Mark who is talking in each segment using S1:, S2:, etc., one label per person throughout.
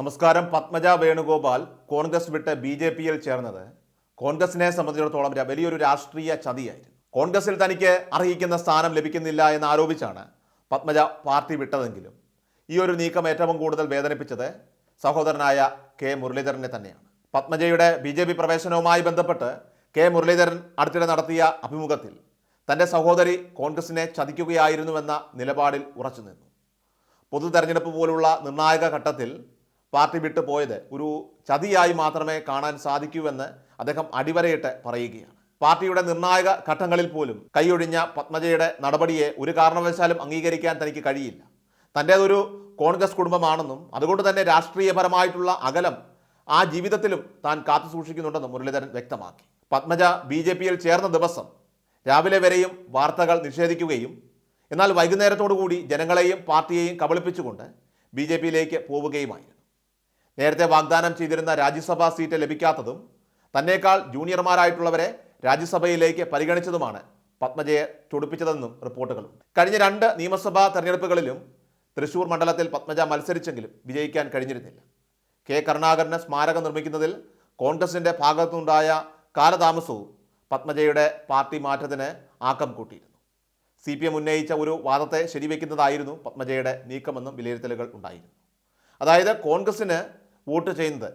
S1: നമസ്കാരം. പത്മജ വേണുഗോപാൽ കോൺഗ്രസ് വിട്ട് B J പിയിൽ ചേർന്നത്. കോൺഗ്രസിനെ സംബന്ധിച്ചിടത്തോളം വലിയൊരു രാഷ്ട്രീയ ചതിയായിരുന്നു. കോൺഗ്രസിൽ തനിക്ക് അർഹിക്കുന്ന സ്ഥാനം ലഭിക്കുന്നില്ല എന്ന് ആരോപിച്ചാണ് പത്മജ പാർട്ടി വിട്ടതെങ്കിലും ഈ ഒരു നീക്കം ഏറ്റവും കൂടുതൽ വേദനിപ്പിച്ചത് സഹോദരനായ കെ മുരളീധരനെ തന്നെയാണ്. പത്മജയുടെ ബി ജെ പി പ്രവേശനവുമായി ബന്ധപ്പെട്ട് കെ മുരളീധരൻ അടുത്തിടെ നടത്തിയ അഭിമുഖത്തിൽ തന്റെ സഹോദരി കോൺഗ്രസിനെ ചതിക്കുകയായിരുന്നുവെന്ന നിലപാടിൽ ഉറച്ചു നിന്നു പൊതു തെരഞ്ഞെടുപ്പ് പോലുള്ള നിർണായക ഘട്ടത്തിൽ പാർട്ടി വിട്ടു പോയത് ഒരു ചതിയായി മാത്രമേ കാണാൻ സാധിക്കൂവെന്ന് അദ്ദേഹം അടിവരയിട്ട് പറയുകയാണ്. പാർട്ടിയുടെ നിർണായക ഘട്ടങ്ങളിൽ പോലും കൈയൊഴിഞ്ഞ പത്മജയുടെ നടപടിയെ ഒരു കാരണവശാലും അംഗീകരിക്കാൻ തനിക്ക് കഴിയില്ല. തന്റേതൊരു കോൺഗ്രസ് കുടുംബമാണെന്നും അതുകൊണ്ട് തന്നെ രാഷ്ട്രീയപരമായിട്ടുള്ള അകലം ആ ജീവിതത്തിലും താൻ കാത്തു സൂക്ഷിക്കുന്നുണ്ടെന്നും മുരളീധരൻ വ്യക്തമാക്കി. പത്മജ ബി ജെ പിയിൽ ചേർന്ന ദിവസം രാവിലെ വരെയും വാർത്തകൾ നിഷേധിക്കുകയും എന്നാൽ വൈകുന്നേരത്തോടു കൂടി ജനങ്ങളെയും പാർട്ടിയെയും കബളിപ്പിച്ചുകൊണ്ട് ബി ജെ പിയിലേക്ക് പോവുകയുമായിരുന്നു. നേരത്തെ വാഗ്ദാനം ചെയ്തിരുന്ന രാജ്യസഭാ സീറ്റ് ലഭിക്കാത്തതും തന്നേക്കാൾ ജൂനിയർമാരായിട്ടുള്ളവരെ രാജ്യസഭയിലേക്ക് പരിഗണിച്ചതുമാണ് പത്മജയെ ചൊടിപ്പിച്ചതെന്നും റിപ്പോർട്ടുകളുണ്ട്. കഴിഞ്ഞ രണ്ട് നിയമസഭാ തെരഞ്ഞെടുപ്പുകളിലും തൃശൂർ മണ്ഡലത്തിൽ പത്മജ മത്സരിച്ചെങ്കിലും വിജയിക്കാൻ കഴിഞ്ഞിരുന്നില്ല. കെ കരുണാകരന് സ്മാരകം നിർമ്മിക്കുന്നതിൽ കോൺഗ്രസിന്റെ ഭാഗത്തുനിന്നുണ്ടായ കാലതാമസവും പത്മജയുടെ പാർട്ടി മാറ്റത്തിന് ആക്കം കൂട്ടിയിരുന്നു. സി പി എം ഉന്നയിച്ച ഒരു വാദത്തെ ശരിവെക്കുന്നതായിരുന്നു പത്മജയുടെ നീക്കമെന്നും വിലയിരുത്തലുകൾ ഉണ്ടായിരുന്നു. അതായത് കോൺഗ്രസിന് വോട്ട് ചെയ്യുന്നത്.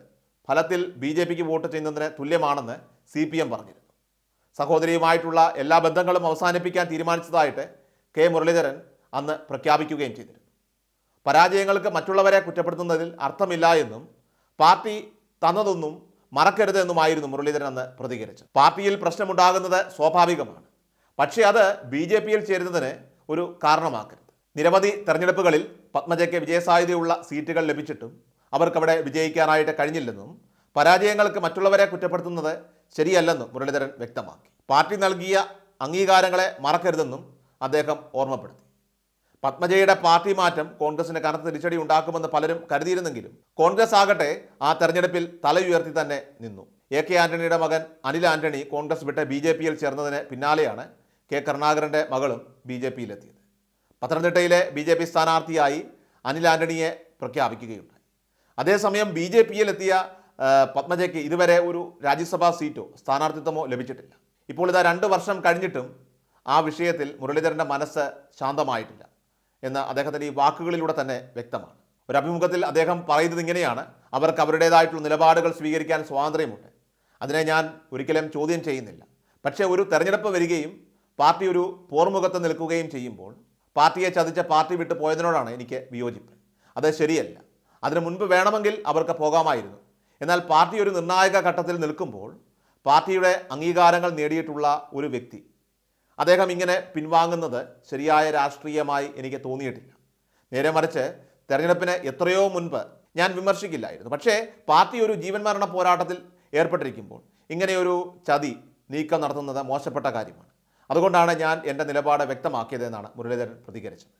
S1: ഫലത്തിൽ ബി ജെ പിക്ക് വോട്ട് ചെയ്യുന്നതിന് തുല്യമാണെന്ന് സി പി എം പറഞ്ഞിരുന്നു. സഹോദരിയുമായിട്ടുള്ള എല്ലാ ബന്ധങ്ങളും അവസാനിപ്പിക്കാൻ തീരുമാനിച്ചതായിട്ട് കെ മുരളീധരൻ അന്ന് പ്രഖ്യാപിക്കുകയും ചെയ്തിരുന്നു. പരാജയങ്ങൾക്ക് മറ്റുള്ളവരെ കുറ്റപ്പെടുത്തുന്നതിൽ അർത്ഥമില്ല എന്നും പാർട്ടി തന്നതൊന്നും മറക്കരുത് എന്നുമായിരുന്നു മുരളീധരൻ അന്ന് പ്രതികരിച്ചത്. പാർട്ടിയിൽ പ്രശ്നമുണ്ടാകുന്നത് സ്വാഭാവികമാണ്. പക്ഷേ അത് ബി ജെ പിയിൽ ചേരുന്നതിന് ഒരു കാരണമാക്കരുത്. നിരവധി തെരഞ്ഞെടുപ്പുകളിൽ പത്മജയ്ക്ക് വിജയസാധ്യതയുള്ള സീറ്റുകൾ ലഭിച്ചിട്ടും അവർക്കവിടെ വിജയിക്കാനായിട്ട് കഴിഞ്ഞില്ലെന്നും പരാജയങ്ങൾക്ക് മറ്റുള്ളവരെ കുറ്റപ്പെടുത്തുന്നത് ശരിയല്ലെന്നും മുരളീധരൻ വ്യക്തമാക്കി. പാർട്ടി നൽകിയ അംഗീകാരങ്ങളെ മറക്കരുതെന്നും അദ്ദേഹം ഓർമ്മപ്പെടുത്തി. പത്മജയുടെ പാർട്ടി മാറ്റം കോൺഗ്രസിന് കനത്ത തിരിച്ചടി ഉണ്ടാക്കുമെന്ന് പലരും കരുതിയിരുന്നെങ്കിലും കോൺഗ്രസ് ആകട്ടെ ആ തെരഞ്ഞെടുപ്പിൽ തലയുയർത്തി തന്നെ നിന്നു. എ കെ ആന്റണിയുടെ മകൻ അനിൽ ആന്റണി കോൺഗ്രസ് വിട്ട് ബി ജെ പിയിൽ ചേർന്നതിന് പിന്നാലെയാണ് കെ കരുണാകരന്റെ മകളും ബി ജെ പിയിലെത്തിയത്. പത്തനംതിട്ടയിലെ ബി ജെ പി സ്ഥാനാർത്ഥിയായി അനിൽ ആന്റണിയെ പ്രഖ്യാപിക്കുകയുണ്ടായി. അതേസമയം ബി ജെ പിയിലെത്തിയ പത്മജയ്ക്ക് ഇതുവരെ ഒരു രാജ്യസഭാ സീറ്റോ സ്ഥാനാർത്ഥിത്വമോ ലഭിച്ചിട്ടില്ല. ഇപ്പോൾ ഇതാ രണ്ട് വർഷം കഴിഞ്ഞിട്ടും ആ വിഷയത്തിൽ മുരളീധരന്റെ മനസ്സ് ശാന്തമായിട്ടില്ല എന്ന് അദ്ദേഹത്തിന്റെ ഈ വാക്കുകളിലൂടെ തന്നെ വ്യക്തമാണ്. ഒരു അഭിമുഖത്തിൽ അദ്ദേഹം പറയുന്നത് ഇങ്ങനെയാണ് അവർക്ക് അവരുടേതായിട്ടുള്ള നിലപാടുകൾ സ്വീകരിക്കാൻ സ്വാതന്ത്ര്യമുണ്ട്. അതിനെ ഞാൻ ഒരിക്കലും ചോദ്യം ചെയ്യുന്നില്ല. പക്ഷേ ഒരു തെരഞ്ഞെടുപ്പ് വരികയും പാർട്ടി ഒരു പോർമുഖത്ത് നിൽക്കുകയും ചെയ്യുമ്പോൾ പാർട്ടിയെ ചതിച്ച പാർട്ടി വിട്ടു പോയതിനോടാണ് എനിക്ക് വിയോജിപ്പ്. അത് ശരിയല്ല. അതിനു മുൻപ് വേണമെങ്കിൽ അവർക്ക് പോകാമായിരുന്നു. എന്നാൽ പാർട്ടി ഒരു നിർണായക ഘട്ടത്തിൽ നിൽക്കുമ്പോൾ പാർട്ടിയുടെ അംഗീകാരങ്ങൾ നേടിയിട്ടുള്ള ഒരു വ്യക്തി അദ്ദേഹം ഇങ്ങനെ പിൻവാങ്ങുന്നത് ശരിയായ രാഷ്ട്രീയമായി എനിക്ക് തോന്നിയിട്ടില്ല. നേരെ മറിച്ച് തെരഞ്ഞെടുപ്പിന് എത്രയോ മുൻപ് ഞാൻ വിമർശിക്കില്ലായിരുന്നു. പക്ഷേ പാർട്ടി ഒരു ജീവൻ മരണ പോരാട്ടത്തിൽ ഏർപ്പെട്ടിരിക്കുമ്പോൾ ഇങ്ങനെയൊരു ചതി നീക്കം നടത്തുന്നത് മോശപ്പെട്ട കാര്യമാണ്. അതുകൊണ്ടാണ് ഞാൻ എന്റെ നിലപാട് വ്യക്തമാക്കിയതെന്നാണ് മുരളീധരൻ പ്രതികരിച്ചത്.